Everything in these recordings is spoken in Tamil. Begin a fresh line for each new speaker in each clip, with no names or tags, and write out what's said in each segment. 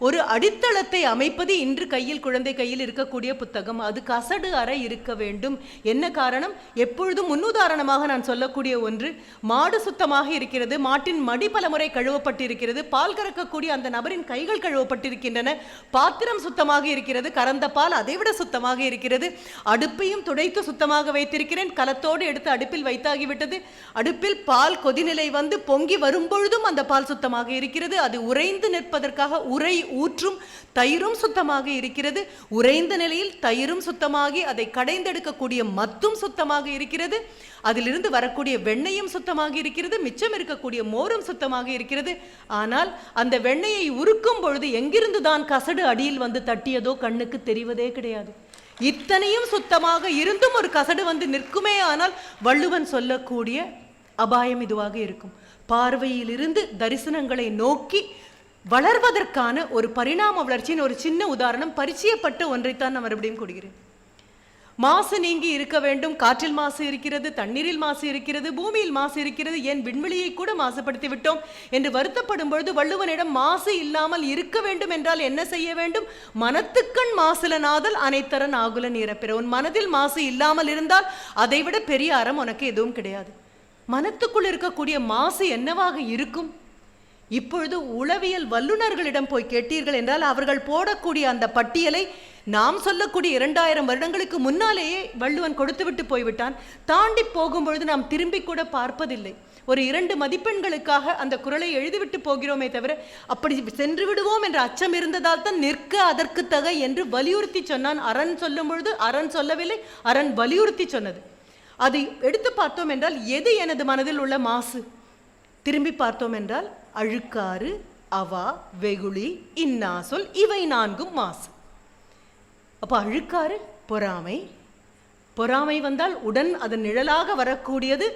ஒரு அடித்தளத்தை அமைப்பது இன்று கையில் குழந்தை கையில் இருக்கக்கூடிய புத்தகம். அது கசடு அறை இருக்க வேண்டும். என்ன காரணம்? எப்பொழுதும் முன்னுதாரணமாக நான் சொல்லக்கூடிய ஒன்று மாடு சுத்தமாக இருக்கிறது மாட்டின் மடி பலமுறை கழுவப்பட்டிருக்கிறது பால் கறக்கக்கூடிய அந்த நபரின் கைகள் கழுவப்பட்டிருக்கின்றன பாத்திரம் சுத்தமாக இருக்கிறது கறந்த பால் அதைவிட சுத்தமாக இருக்கிறது அடுப்பையும் துடைத்து சுத்தமாக வைத்திருக்கிறேன் கலத்தோடு எடுத்து அடுப்பில் வைத்தாகிவிட்டது அடுப்பில் பால் கொதிநிலை வந்து பொங்கி வரும்பொழுதும் அந்த பால் சுத்தமாக இருக்கிறது அது உறைந்து நிற்பதற்காக உரை ஊற்றும் தயிரும் சுத்தமாக இருக்கிறது. உறைந்த நிலையில் தயிரும் சுத்தமாகி அதை கடைந்தெடுக்கக்கூடிய மத்தும் சுத்தமாக இருக்கிறது. அதிலிருந்து வரக்கூடிய வெண்ணையும் சுத்தமாக இருக்கிறது. மிச்சம் இருக்கக்கூடிய மோரும் சுத்தமாக இருக்கிறது. ஆனால் அந்த வெண்ணையை உருக்கும் பொழுது எங்கிருந்து தான் கசடு அடியில் வந்து தட்டியதோ கண்ணுக்கு தெரிவதே கிடையாது. இத்தனையும் சுத்தமாக இருந்தும் ஒரு கசடு வந்து நிற்குமே ஆனால் வள்ளுவன் சொல்லக்கூடிய அபாயம் இதுவாக இருக்கும். பார்வையிலிருந்து தரிசனங்களை நோக்கி வளர்வதற்கான ஒரு பரிணாம வளர்ச்சியின் ஒரு சின்ன உதாரணம் பரிச்சயப்பட்ட ஒன்றைத்தான் நான் மறுபடியும் கொடுக்கிறேன் மாசு நீங்கி இருக்க வேண்டும் காற்றில் மாசு இருக்கிறது தண்ணீரில் மாசு இருக்கிறது பூமியில் மாசு இருக்கிறது ஏன் விண்வெளியை கூட மாசுபடுத்தி விட்டோம் என்று வருத்தப்படும் பொழுது வள்ளுவனிடம் மாசு இல்லாமல் இருக்க வேண்டும் என்றால் என்ன செய்ய வேண்டும்? மனத்துக்கண் மாசுலனாதல் அனைத்தரன் ஆகுலன் நீரப்பிற. உன் மனதில் மாசு இல்லாமல் இருந்தால் அதைவிட பெரிய அறம் உனக்கு எதுவும் கிடையாது. மனத்துக்குள் இருக்கக்கூடிய மாசு என்னவாக இருக்கும்? இப்பொழுது உளவியல் வல்லுநர்களிடம் போய் கேட்டீர்கள் என்றால் அவர்கள் போடக்கூடிய அந்த பட்டியலை நாம் சொல்லக்கூடிய இரண்டாயிரம் வருடங்களுக்கு முன்னாலேயே வள்ளுவன் கொடுத்துவிட்டு போய்விட்டான். தாண்டி போகும்பொழுது நாம் திரும்பி கூட பார்ப்பதில்லை. ஒரு இரண்டு மதிப்பெண்களுக்காக அந்த குரலை எழுதிவிட்டு போகிறோமே தவிர அப்படி சென்று விடுவோம் என்ற அச்சம் இருந்ததால் தான் நிற்க அதற்கு தக என்று வலியுறுத்தி சொன்னான். அரண் சொல்லும் பொழுது அரண் சொல்லவில்லை அரண் வலியுறுத்தி சொன்னது. அதை எடுத்து பார்த்தோம் என்றால் எது எனது மனதில் உள்ள மாசு? திரும்பி பார்த்தோம் என்றால் அழுக்காறு அவா வெகுளி இன்னா சொல் இவை நான்கும் மாசு. அப்போ அழுக்காறு பொறாமை. பொறாமை வந்தால் உடன் அதன் நிழலாக வரக்கூடியது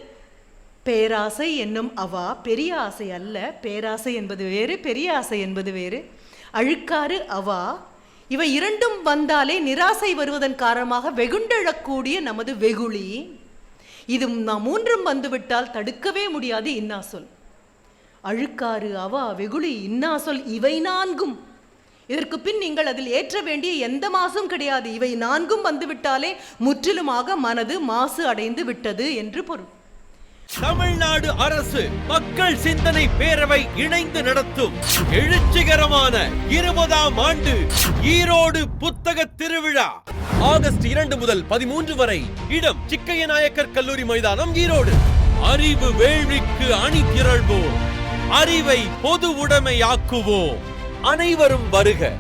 பேராசை என்னும் அவா. பெரிய ஆசை அல்ல. பேராசை என்பது வேறு பெரிய ஆசை என்பது வேறு. அழுக்காறு அவா. இவை இரண்டும் வந்தாலே நிராசை வருவதன் காரணமாக வெகுண்டெழக்கூடிய நமது வெகுளி. இது நாம் மூன்றும் வந்துவிட்டால் தடுக்கவே முடியாது இன்னா சொல் அழுக்காறு அவா வெகுளி இன்னாசொல் இவை நான்கும். இதற்கு பின் நீங்கள் அதில் ஏற்ற வேண்டிய எந்த மாசும் கிடையாது. இவை நான்கும் வந்துவிட்டாலே முற்றிலுமாக மனது மாசு அடைந்து விட்டது என்று பொருள்.
தமிழ்நாடு அரசு மக்கள் சிந்தனை பேரவை இணைந்து நடத்தும் எழுச்சிகரமான இருபதாம் ஆண்டு ஈரோடு புத்தக திருவிழா. ஆகஸ்ட் இரண்டு முதல் பதிமூன்று வரை இடம் சிக்கைய நாயக்கர் கல்லூரி மைதானம் ஈரோடு. அறிவு வேள்விக்கு அணி திரள்வோம் அறிவை பொது உடைமையாக்குவோம். அனைவரும் வருக.